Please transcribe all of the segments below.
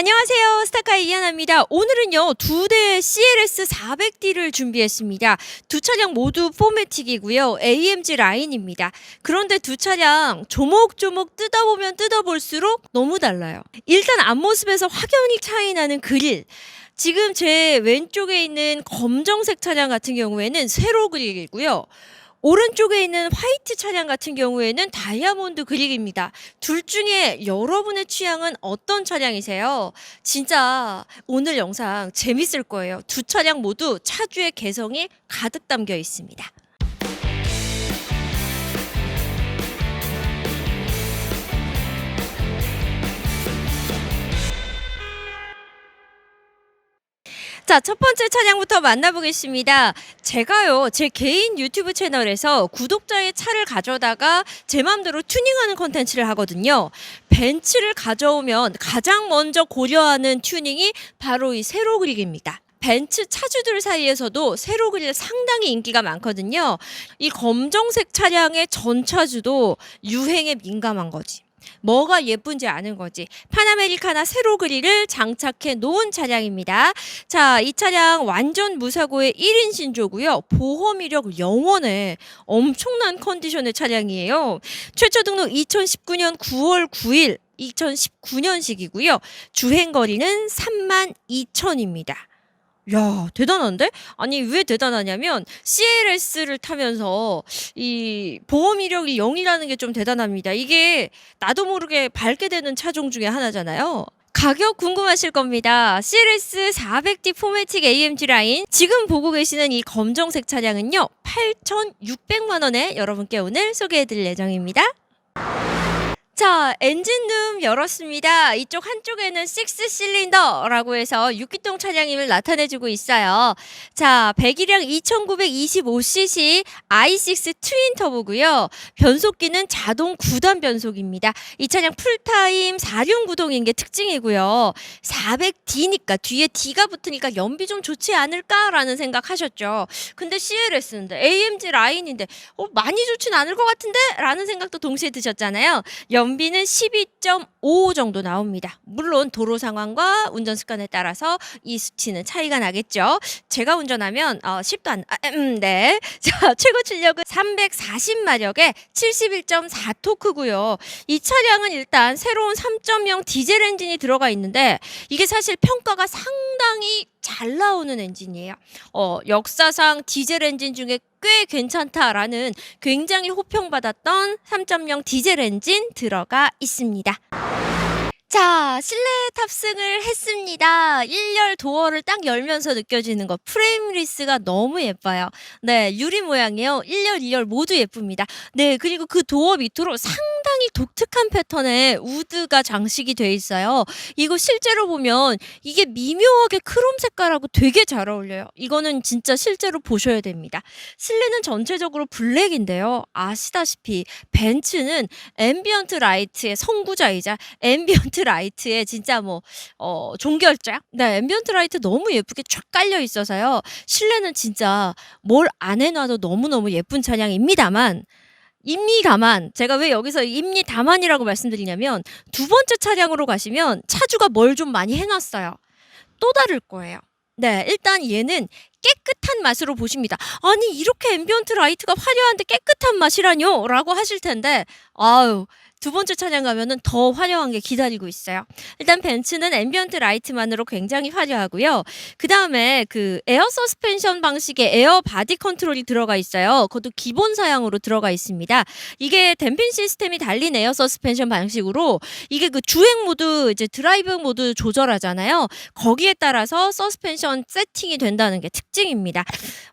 안녕하세요. 스타카의 이하나입니다. 오늘은요, 두 대의 CLS 400D를 준비했습니다. 두 차량 모두 포매틱이고요. AMG 라인입니다. 그런데 두 차량 조목조목 뜯어보면 뜯어볼수록 너무 달라요. 일단 앞모습에서 확연히 차이 나는 그릴. 지금 제 왼쪽에 있는 검정색 차량 같은 경우에는 세로 그릴이고요. 오른쪽에 있는 화이트 차량 같은 경우에는 다이아몬드 그릭입니다. 둘 중에 여러분의 취향은 어떤 차량이세요? 진짜 오늘 영상 재밌을 거예요. 두 차량 모두 차주의 개성이 가득 담겨 있습니다. 자, 첫 번째 차량부터 만나보겠습니다. 제가요, 제 개인 유튜브 채널에서 구독자의 차를 가져다가 제 마음대로 튜닝하는 컨텐츠를 하거든요. 벤츠를 가져오면 가장 먼저 고려하는 튜닝이 바로 이 세로 그릭입니다. 벤츠 차주들 사이에서도 세로 그릴 상당히 인기가 많거든요. 이 검정색 차량의 전 차주도 유행에 민감한 거지. 뭐가 예쁜지 아는 거지. 파나메리카나 세로 그릴을 장착해 놓은 차량입니다. 자, 이 차량 완전 무사고의 1인 신조고요. 보험 이력 영원에 엄청난 컨디션의 차량이에요. 최초 등록 2019년 9월 9일 2019년식이고요. 주행 거리는 3만 2천입니다. 야, 대단한데? 아니, 왜 대단하냐면, CLS를 타면서 이 보험 이력이 0이라는 게 좀 대단합니다. 이게 나도 모르게 밟게 되는 차종 중에 하나잖아요. 가격 궁금하실 겁니다. CLS 400D 포매틱 AMG 라인 지금 보고 계시는 이 검정색 차량은요 8,600만 원에 여러분께 오늘 소개해드릴 예정입니다. 자, 엔진룸 열었습니다. 이쪽 한쪽에는 6실린더라고 해서 6기통 차량임을 나타내주고 있어요. 자, 배기량 2925cc i6 트윈 터보고요. 변속기는 자동 9단 변속입니다. 이 차량 풀타임 4륜 구동인 게 특징이고요. 400D니까 뒤에 D가 붙으니까 연비 좀 좋지 않을까라는 생각하셨죠. 근데 CLS인데 AMG 라인인데 어, 많이 좋진 않을 것 같은데? 라는 생각도 동시에 드셨잖아요. 연 비는 12.5 정도 나옵니다. 물론 도로 상황과 운전 습관에 따라서 이 수치는 차이가 나겠죠. 제가 운전하면 어, 10도 안, 아, 음, 네. 자, 최고 출력은 340마력에 71.4 토크고요. 이 차량은 일단 새로운 3.0 디젤 엔진이 들어가 있는데 이게 사실 평가가 상당히 잘 나오는 엔진이에요. 어, 역사상 디젤 엔진 중에 꽤 괜찮다라는 굉장히 호평받았던 3.0 디젤 엔진 들어가 있습니다. 자, 실내 탑승을 했습니다. 1열 도어를 딱 열면서 느껴지는 거. 프레임 리스가 너무 예뻐요. 네, 유리 모양이에요. 1열, 2열 모두 예쁩니다. 네, 그리고 그 도어 밑으로 상 당히 독특한 패턴의 우드가 장식이 돼 있어요. 이거 실제로 보면 이게 미묘하게 크롬 색깔하고 되게 잘 어울려요. 이거는 진짜 실제로 보셔야 됩니다. 실내는 전체적으로 블랙인데요. 아시다시피 벤츠는 앰비언트 라이트의 선구자이자 앰비언트 라이트의 진짜 뭐 어, 종결자. 네, 앰비언트 라이트 너무 예쁘게 쫙 깔려 있어서요. 실내는 진짜 뭘 안 해놔도 너무너무 예쁜 차량입니다만 입니다만 제가 왜 여기서 입니다만이라고 말씀드리냐면 두 번째 차량으로 가시면 차주가 뭘 좀 많이 해놨어요. 또 다를 거예요. 네, 일단 얘는 깨끗한 맛으로 보십니다. 아니 이렇게 앰비언트 라이트가 화려한데 깨끗한 맛이라뇨? 라고 하실 텐데 아유 두 번째 차량 가면은 더 화려한 게 기다리고 있어요. 일단 벤츠는 앰비언트 라이트만으로 굉장히 화려하고요. 그 다음에 그 에어 서스펜션 방식의 에어 바디 컨트롤이 들어가 있어요. 그것도 기본 사양으로 들어가 있습니다. 이게 댐핑 시스템이 달린 에어 서스펜션 방식으로 이게 그 주행 모드 이제 드라이브 모드 조절하잖아요. 거기에 따라서 서스펜션 세팅이 된다는 게 특징입니다.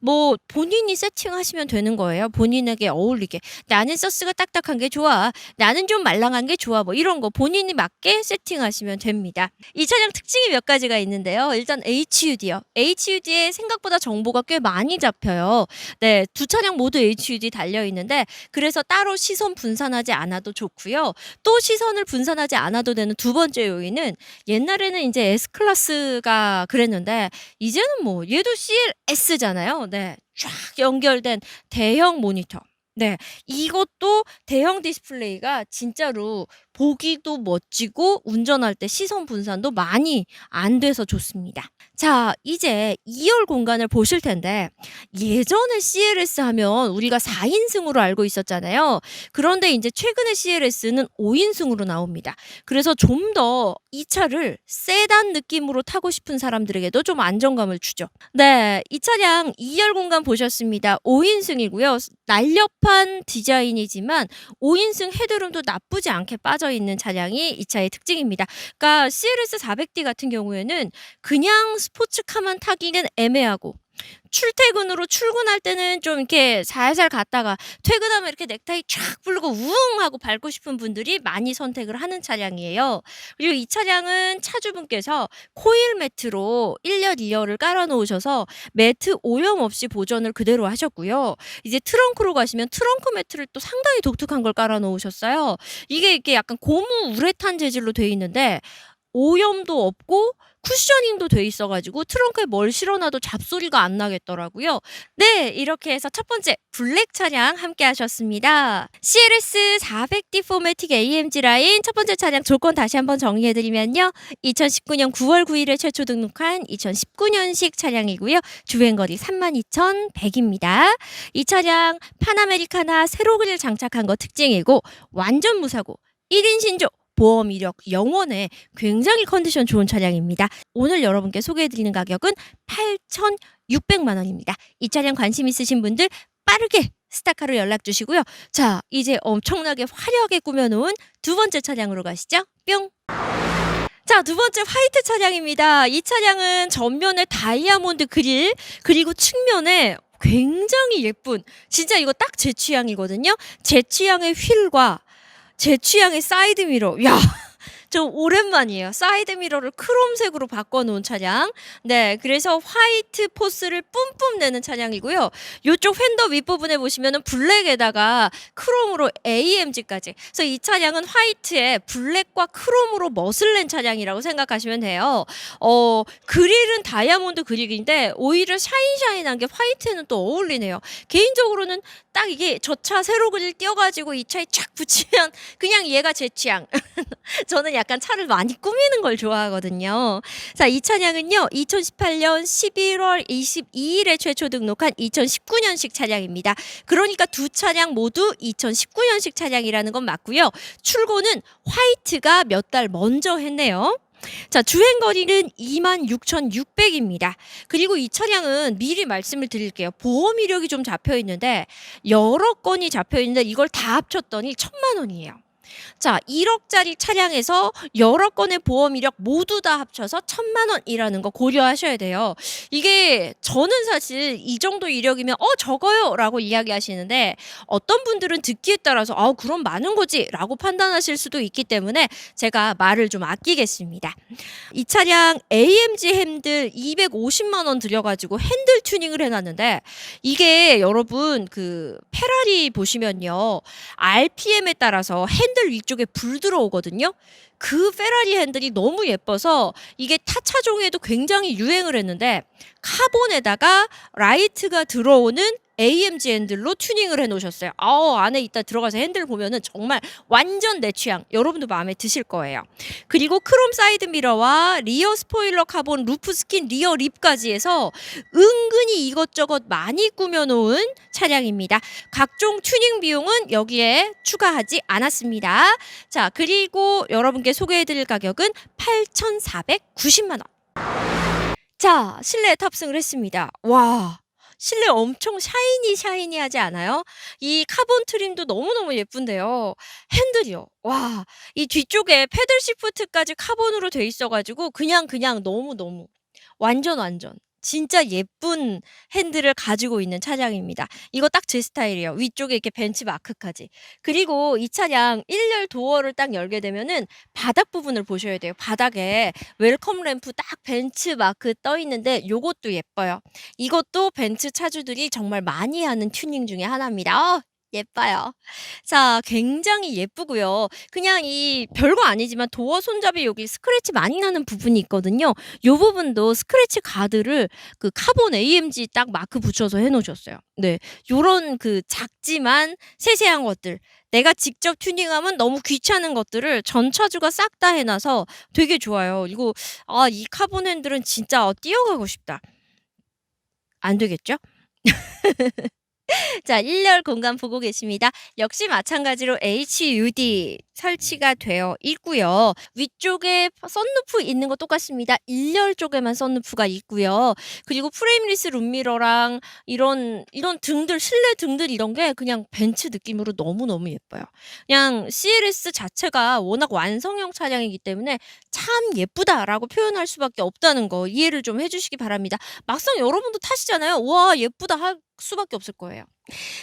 뭐 본인이 세팅하시면 되는 거예요. 본인에게 어울리게. 나는 서스가 딱딱한 게 좋아. 나는 좀 말랑한 게 좋아. 뭐 이런 거 본인이 맞게 세팅하시면 됩니다. 이 차량 특징이 몇 가지가 있는데요. 일단 HUD요. HUD에 생각보다 정보가 꽤 많이 잡혀요. 네, 두 차량 모두 HUD 달려 있는데 그래서 따로 시선 분산하지 않아도 좋고요. 또 시선을 분산하지 않아도 되는 두 번째 요인은 옛날에는 이제 S 클래스가 그랬는데 이제는 뭐 얘도 CLS잖아요. 네. 쫙 연결된 대형 모니터. 네. 이것도 대형 디스플레이가 진짜로 보기도 멋지고 운전할 때 시선 분산도 많이 안 돼서 좋습니다. 자 이제 2열 공간을 보실 텐데 예전에 CLS 하면 우리가 4 인승으로 알고 있었잖아요. 그런데 인제 최근에 CLS는 5 인승으로 나옵니다. 그래서 좀 더 이 차를 세단 느낌으로 타고 싶은 사람들에게도 좀 안정감을 주죠. 네. 이 차량 2열 공간 보셨습니다. 5 인승이고요. 날렵한 디자인이지만 5 인승 헤드룸도 나쁘지 않게 빠져 있는 차량이 이 차의 특징입니다. 그러니까 CLS 400D 같은 경우에는 그냥 스포츠카만 타기는 애매하고 출퇴근으로 출근할 때는 좀 이렇게 살살 갔다가 퇴근하면 이렇게 넥타이 쫙 부르고 우웅 하고 밟고 싶은 분들이 많이 선택을 하는 차량이에요. 그리고 이 차량은 차주분께서 코일 매트로 1열, 2열을 깔아 놓으셔서 매트 오염 없이 보존을 그대로 하셨고요. 이제 트렁크로 가시면 트렁크 매트를 또 상당히 독특한 걸 깔아 놓으셨어요. 이게 이렇게 약간 고무 우레탄 재질로 돼 있는데 오염도 없고 쿠셔닝도 돼 있어 가지고 트렁크에 뭘 실어 놔도 잡소리가 안 나겠더라고요. 네. 이렇게 해서 첫 번째 블랙 차량 함께 하셨습니다. CLS 400D 포매틱 AMG 라인 첫 번째 차량 조건 다시 한번 정리해 드리면요. 2019년 9월 9일에 최초 등록한 2019년식 차량이고요. 주행거리 32,100입니다. 이 차량 파나메리카나 세로 그릴 장착한 거 특징이고 완전 무사고 1인 신조 보험 이력 영원에 굉장히 컨디션 좋은 차량입니다. 오늘 여러분께 소개해 드리는 가격은 8,600만 원입니다. 이 차량 관심 있으신 분들 빠르게 스타카로 연락 주시고요. 자, 이제 엄청나게 화려하게 꾸며 놓은 두 번째 차량으로 가시죠. 뿅. 자, 두 번째 화이트 차량입니다. 이 차량은 전면에 다이아몬드 그릴 그리고 측면에 굉장히 예쁜 진짜 이거 딱 제 취향이거든요. 제 취향의 휠과 제 취향의 사이드 미러. 야. 저 오랜만이에요. 사이드 미러를 크롬색으로 바꿔 놓은 차량. 네. 그래서 화이트 포스를 뿜뿜 내는 차량이고요. 요쪽 휀더 윗부분에 보시면은 블랙에다가 크롬으로 AMG까지. 그래서 이 차량은 화이트에 블랙과 크롬으로 낸 차량이라고 생각하시면 돼요. 어, 그릴은 다이아몬드 그릴인데 오히려 샤인샤인한 게 화이트에는 또 어울리네요. 개인적으로는 딱 이게 저차 세로 그릴 띄어 가지고 이 차에 쫙 붙이면 그냥 얘가 제 취향. 저는 약간 차를 많이 꾸미는 걸 좋아하거든요. 자, 이 차량은요. 2018년 11월 22일에 최초 등록한 2019년식 차량입니다. 그러니까 두 차량 모두 2019년식 차량이라는 건 맞고요. 출고는 화이트가 몇 달 먼저 했네요. 자, 주행 거리는 26,600입니다. 그리고 이 차량은 미리 말씀을 드릴게요. 보험 이력이 좀 잡혀 있는데 여러 건이 잡혀 있는데 이걸 다 합쳤더니 천만 원이에요. 자, 1억짜리 차량에서 여러 건의 보험 이력 모두 다 합쳐서 천만 원이라는 거 고려하셔야 돼요. 이게 저는 사실 이 정도 이력이면 어 적어요라고 이야기하시는데 어떤 분들은 듣기에 따라서 아 그럼 많은 거지라고 판단하실 수도 있기 때문에 제가 말을 좀 아끼겠습니다. 이 차량 AMG 핸들 250만 원 들여가지고 핸들 튜닝을 해놨는데 이게 여러분 그 페라리 보시면요 RPM에 따라서 핸들 위쪽에 불 들어오거든요. 그 페라리 핸들이 너무 예뻐서 이게 타차종에도 굉장히 유행을 했는데 카본에다가 라이트가 들어오는 AMG 핸들로 튜닝을 해 놓으셨어요. 아우 안에 이따 들어가서 핸들 보면은 정말 완전 내 취향. 여러분도 마음에 드실 거예요. 그리고 크롬 사이드 미러와 리어 스포일러 카본 루프 스킨 리어 립까지 해서 은근히 이것저것 많이 꾸며 놓은 차량입니다. 각종 튜닝 비용은 여기에 추가하지 않았습니다. 자, 그리고 여러분께 소개해 드릴 가격은 8,490만 원. 자, 실내에 탑승을 했습니다. 와. 실내 엄청 샤이니 샤이니하지 않아요? 이 카본 트림도 너무너무 예쁜데요. 핸들이요. 와. 이 뒤쪽에 패들 시프트까지 카본으로 돼 있어 가지고 그냥 그냥 너무너무 완전 완전 진짜 예쁜 핸들을 가지고 있는 차량입니다. 이거 딱 제 스타일이에요. 위쪽에 이렇게 벤치 마크까지. 그리고 이 차량 1열 도어를 딱 열게 되면은 바닥 부분을 보셔야 돼요. 바닥에 웰컴 램프 딱 벤츠 마크 떠 있는데 요것도 예뻐요. 이것도 벤츠 차주들이 정말 많이 하는 튜닝 중에 하나입니다. 어 예뻐요. 자 굉장히 예쁘고요. 그냥 이 별거 아니지만 도어 손잡이 여기 스크래치 많이 나는 부분이 있거든요. 요 부분도 스크래치 가드를 그 카본 AMG 딱 마크 붙여서 해 놓으셨어요. 네. 요런 그 작지만 세세한 것들 내가 직접 튜닝하면 너무 귀찮은 것들을 전차주가 싹 다 해 놔서 되게 좋아요. 이거 아 이 카본 핸들은 진짜 어 띄어가고 싶다. 안 되겠죠? 자 1열 공간 보고 계십니다. 역시 마찬가지로 HUD 설치가 되어 있고요. 위쪽에 선루프 있는 거 똑같습니다. 1열 쪽에만 선루프가 있고요. 그리고 프레임리스 룸미러랑 이런 이런 등들 실내 등들 이런 게 그냥 벤츠 느낌으로 너무너무 예뻐요. 그냥 CLS 자체가 워낙 완성형 차량이기 때문에 '참 예쁘다.'라고 표현할 수밖에 없다는 거 이해를 좀해 주시기 바랍니다. 막상 여러분도 타시잖아요. '와 예쁘다.' 할 수밖에 없을 거예요.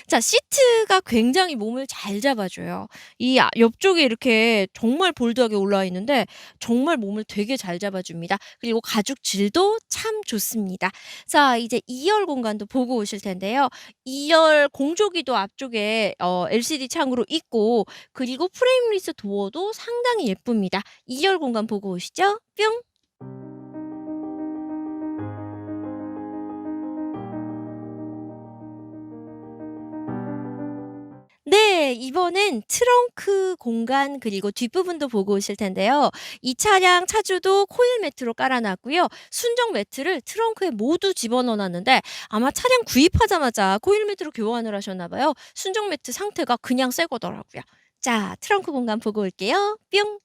자 시트가 굉장히 몸을 잘 잡아줘요. 이아 옆쪽에 이렇게 정말 볼드하게 올라와 있는데 정말 몸을 되게 잘 잡아줍니다. 그리고 가죽 질도 참 좋습니다. 자 이제 2열 공간도 보고 오실 텐데요. 2열 공조기도 앞쪽에 어 LCD 창으로 있고 그리고 프레임리스 도어도 상당히 예쁩니다. 2열 공간 보고 오시죠. 뿅. 이번엔 트렁크 공간 그리고 뒷부분도 보고 오실 텐데요. 이 차량 차주도 코일 매트로 깔아 놨고요. 순정 매트를 트렁크에 모두 집어넣어 놨는데 아마 차량 구입하자마자 코일 매트로 교환을 하셨나 봐요. 순정 매트 상태가 그냥 새 거더라고요. 자 트렁크 공간 보고 올게요. 뿅.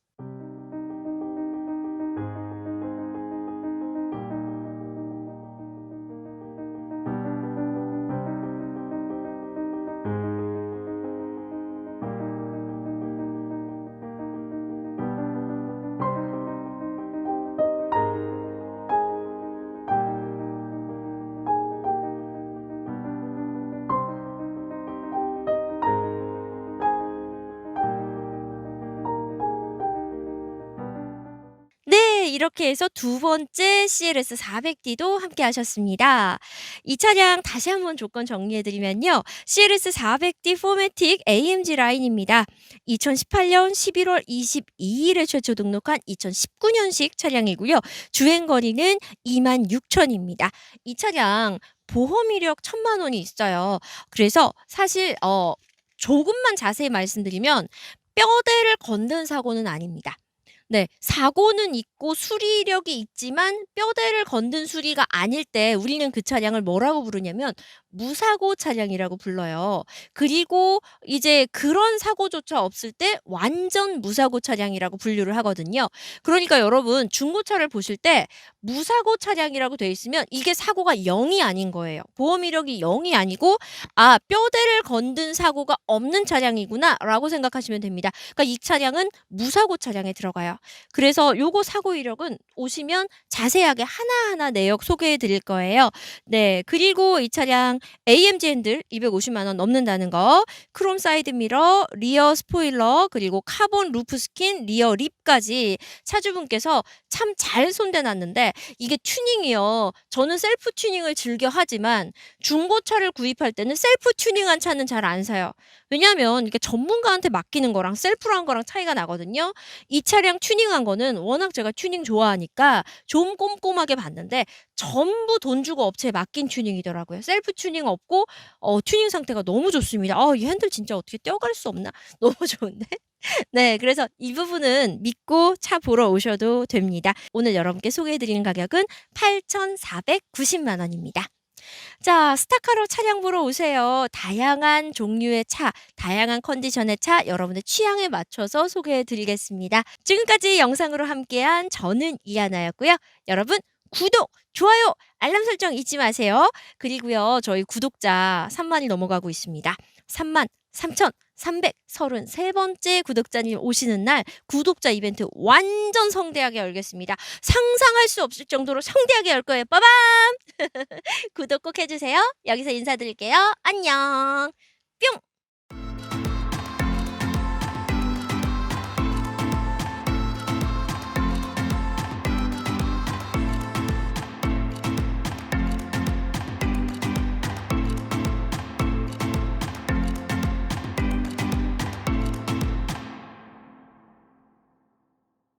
이렇게 해서 두 번째 CLS 400D도 함께 하셨습니다. 이 차량 다시 한번 조건 정리해 드리면요. CLS 400D 포매틱 AMG 라인입니다. 2018년 11월 22일에 최초 등록한 2019 년식 차량이고요. 주행 거리는 26,000 입니다. 이 차량 보험 이력 1,000만 원이 있어요. 그래서 사실 어 조금만 자세히 말씀드리면 뼈대를 건든 사고는 아닙니다. 네. 사고는 있고 수리 이력이 있지만 뼈대를 건든 수리가 아닐 때 우리는 그 차량을 뭐라고 부르냐면 무사고 차량이라고 불러요. 그리고 이제 그런 사고조차 없을 때 완전 무사고 차량이라고 분류를 하거든요. 그러니까 여러분 중고차를 보실 때 무사고 차량이라고 돼 있으면 이게 사고가 0이 아닌 거예요. 보험 이력이 0이 아니고 '아 뼈대를 건든 사고가 없는 차량이구나.'라고 생각하시면 됩니다. 그러니까 이 차량은 무사고 차량에 들어가요. 그래서 요거 사고 이력은 오시면 자세하게 하나하나 내역 소개해 드릴 거예요. 네. 그리고 이 차량 AMG 핸들 250만 원 넘는다는 거, 크롬 사이드 미러, 리어 스포일러, 그리고 카본 루프 스킨, 리어 립까지 차주분께서 참 잘 손대 놨는데 이게 튜닝이요. 저는 셀프 튜닝을 즐겨 하지만 중고차를 구입할 때는 셀프 튜닝한 차는 잘 안 사요. 왜냐하면 이게 전문가한테 맡기는 거랑 셀프로 한 거랑 차이가 나거든요. 이 차량 튜닝한 거는 워낙 제가 튜닝 좋아하니까 좀 꼼꼼하게 봤는데 전부 돈 주고 업체에 맡긴 튜닝이더라고요. 셀프 튜닝 없고 어 튜닝 상태가 너무 좋습니다. '아 이 핸들 진짜 어떻게 떼어갈 수 없나?' 너무 좋은데. 네. 그래서 이 부분은 믿고 차 보러 오셔도 됩니다. 오늘 여러분께 소개해 드리는 가격은 8,490만 원입니다. 자 스타카로 차량 보러 오세요. 다양한 종류의 차, 다양한 컨디션의 차 여러분의 취향에 맞춰서 소개해 드리겠습니다. 지금까지 영상으로 함께한 저는 이하나였고요. 여러분 구독, 좋아요, 알람 설정 잊지 마세요. 그리고요. 저희 구독자 30,000이 넘어가고 있습니다. 33,333 번째 구독자님 오시는 날 구독자 이벤트 완전 성대하게 열겠습니다. 상상할 수 없을 정도로 성대하게 열 거예요. 빠밤. 구독 꼭 해 주세요. 여기서 인사드릴게요. 안녕. 뿅.